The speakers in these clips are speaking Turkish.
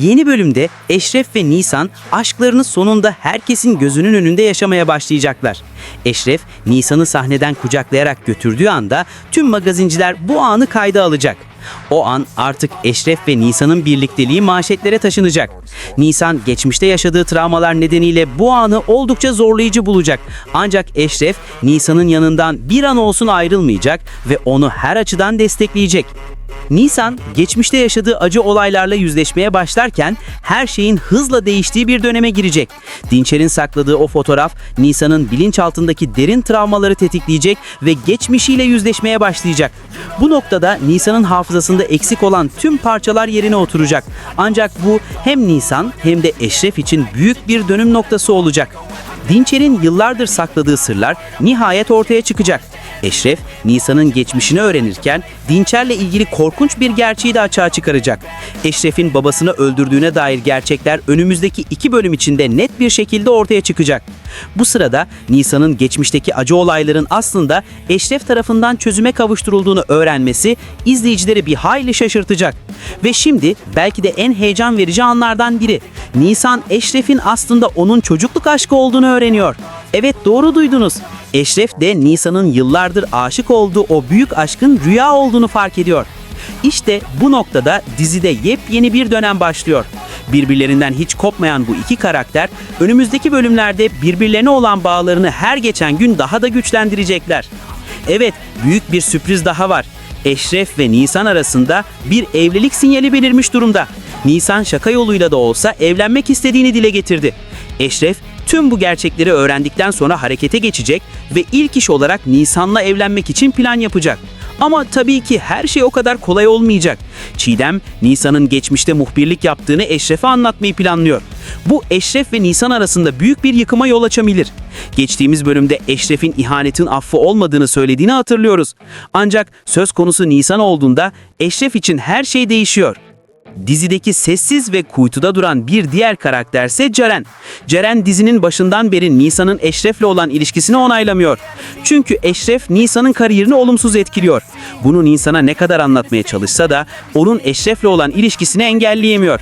Yeni bölümde Eşref ve Nisan aşklarını sonunda herkesin gözünün önünde yaşamaya başlayacaklar. Eşref, Nisan'ı sahneden kucaklayarak götürdüğü anda tüm magazinciler bu anı kayda alacak. O an artık Eşref ve Nisan'ın birlikteliği manşetlere taşınacak. Nisan geçmişte yaşadığı travmalar nedeniyle bu anı oldukça zorlayıcı bulacak. Ancak Eşref Nisan'ın yanından bir an olsun ayrılmayacak ve onu her açıdan destekleyecek. Nisan, geçmişte yaşadığı acı olaylarla yüzleşmeye başlarken her şeyin hızla değiştiği bir döneme girecek. Dinçer'in sakladığı o fotoğraf, Nisan'ın bilinçaltındaki derin travmaları tetikleyecek ve geçmişiyle yüzleşmeye başlayacak. Bu noktada Nisan'ın hafızasında eksik olan tüm parçalar yerine oturacak. Ancak bu hem Nisan hem de Eşref için büyük bir dönüm noktası olacak. Dinçer'in yıllardır sakladığı sırlar nihayet ortaya çıkacak. Eşref, Nisan'ın geçmişini öğrenirken Dinçer'le ilgili korkunç bir gerçeği de açığa çıkaracak. Eşref'in babasını öldürdüğüne dair gerçekler önümüzdeki iki bölüm içinde net bir şekilde ortaya çıkacak. Bu sırada Nisan'ın geçmişteki acı olayların aslında Eşref tarafından çözüme kavuşturulduğunu öğrenmesi izleyicileri bir hayli şaşırtacak. Ve şimdi belki de en heyecan verici anlardan biri. Nisan Eşref'in aslında onun çocukluk aşkı olduğunu öğreniyor. Evet doğru duydunuz. Eşref de Nisan'ın yıllardır aşık olduğu o büyük aşkın rüya olduğunu fark ediyor. İşte bu noktada dizide yepyeni bir dönem başlıyor. Birbirlerinden hiç kopmayan bu iki karakter önümüzdeki bölümlerde birbirlerine olan bağlarını her geçen gün daha da güçlendirecekler. Evet, büyük bir sürpriz daha var. Eşref ve Nisan arasında bir evlilik sinyali belirmiş durumda. Nisan şaka yoluyla da olsa evlenmek istediğini dile getirdi. Eşref tüm bu gerçekleri öğrendikten sonra harekete geçecek ve ilk iş olarak Nisan'la evlenmek için plan yapacak. Ama tabii ki her şey o kadar kolay olmayacak. Çiğdem, Nisan'ın geçmişte muhbirlik yaptığını Eşref'e anlatmayı planlıyor. Bu Eşref ve Nisan arasında büyük bir yıkıma yol açabilir. Geçtiğimiz bölümde Eşref'in ihanetin affı olmadığını söylediğini hatırlıyoruz. Ancak söz konusu Nisan olduğunda Eşref için her şey değişiyor. Dizideki sessiz ve kuytuda duran bir diğer karakterse Ceren. Ceren dizinin başından beri Nisan'ın Eşref'le olan ilişkisini onaylamıyor. Çünkü Eşref Nisan'ın kariyerini olumsuz etkiliyor. Bunu Nisan'a ne kadar anlatmaya çalışsa da onun Eşref'le olan ilişkisini engelleyemiyor.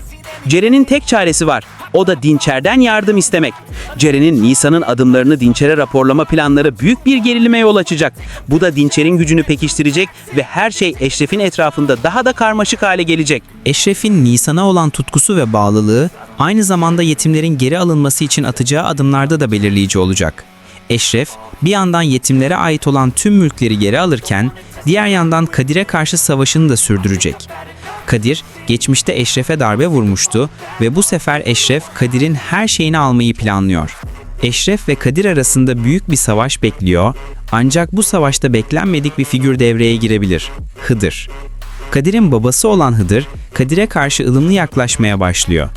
Ceren'in tek çaresi var. O da Dinçer'den yardım istemek. Ceren'in Nisan'ın adımlarını Dinçer'e raporlama planları büyük bir gerilime yol açacak. Bu da Dinçer'in gücünü pekiştirecek ve her şey Eşref'in etrafında daha da karmaşık hale gelecek. Eşref'in Nisan'a olan tutkusu ve bağlılığı aynı zamanda yetimlerin geri alınması için atacağı adımlarda da belirleyici olacak. Eşref bir yandan yetimlere ait olan tüm mülkleri geri alırken diğer yandan Kadir'e karşı savaşını da sürdürecek. Kadir geçmişte Eşref'e darbe vurmuştu ve bu sefer Eşref Kadir'in her şeyini almayı planlıyor. Eşref ve Kadir arasında büyük bir savaş bekliyor ancak bu savaşta beklenmedik bir figür devreye girebilir. Hıdır. Kadir'in babası olan Hıdır, Kadir'e karşı ılımlı yaklaşmaya başlıyor.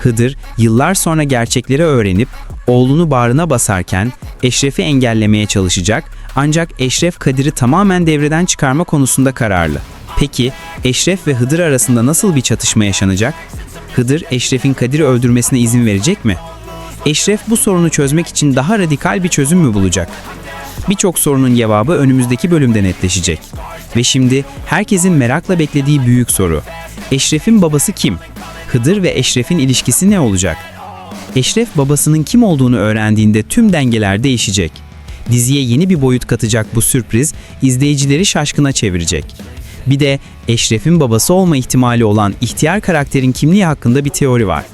Hıdır, yıllar sonra gerçekleri öğrenip oğlunu bağrına basarken Eşref'i engellemeye çalışacak ancak Eşref Kadir'i tamamen devreden çıkarma konusunda kararlı. Peki Eşref ve Hıdır arasında nasıl bir çatışma yaşanacak? Hıdır, Eşref'in Kadir'i öldürmesine izin verecek mi? Eşref bu sorunu çözmek için daha radikal bir çözüm mü bulacak? Birçok sorunun cevabı önümüzdeki bölümde netleşecek. Ve şimdi herkesin merakla beklediği büyük soru. Eşref'in babası kim? Hıdır ve Eşref'in ilişkisi ne olacak? Eşref babasının kim olduğunu öğrendiğinde tüm dengeler değişecek. Diziye yeni bir boyut katacak bu sürpriz izleyicileri şaşkına çevirecek. Bir de Eşref'in babası olma ihtimali olan ihtiyar karakterin kimliği hakkında bir teori var.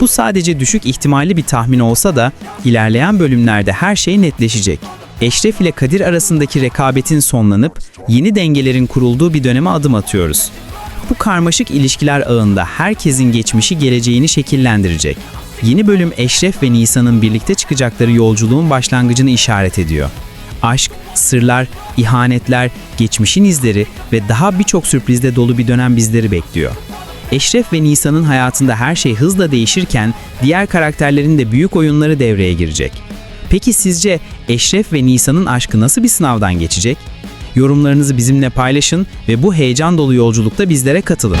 Bu sadece düşük ihtimalli bir tahmin olsa da ilerleyen bölümlerde her şey netleşecek. Eşref ile Kadir arasındaki rekabetin sonlanıp yeni dengelerin kurulduğu bir döneme adım atıyoruz. Bu karmaşık ilişkiler ağında herkesin geçmişi geleceğini şekillendirecek. Yeni bölüm Eşref ve Nisan'ın birlikte çıkacakları yolculuğun başlangıcını işaret ediyor. Aşk, sırlar, ihanetler, geçmişin izleri ve daha birçok sürprizle dolu bir dönem bizleri bekliyor. Eşref ve Nisan'ın hayatında her şey hızla değişirken diğer karakterlerin de büyük oyunları devreye girecek. Peki sizce Eşref ve Nisan'ın aşkı nasıl bir sınavdan geçecek? Yorumlarınızı bizimle paylaşın ve bu heyecan dolu yolculukta bizlere katılın.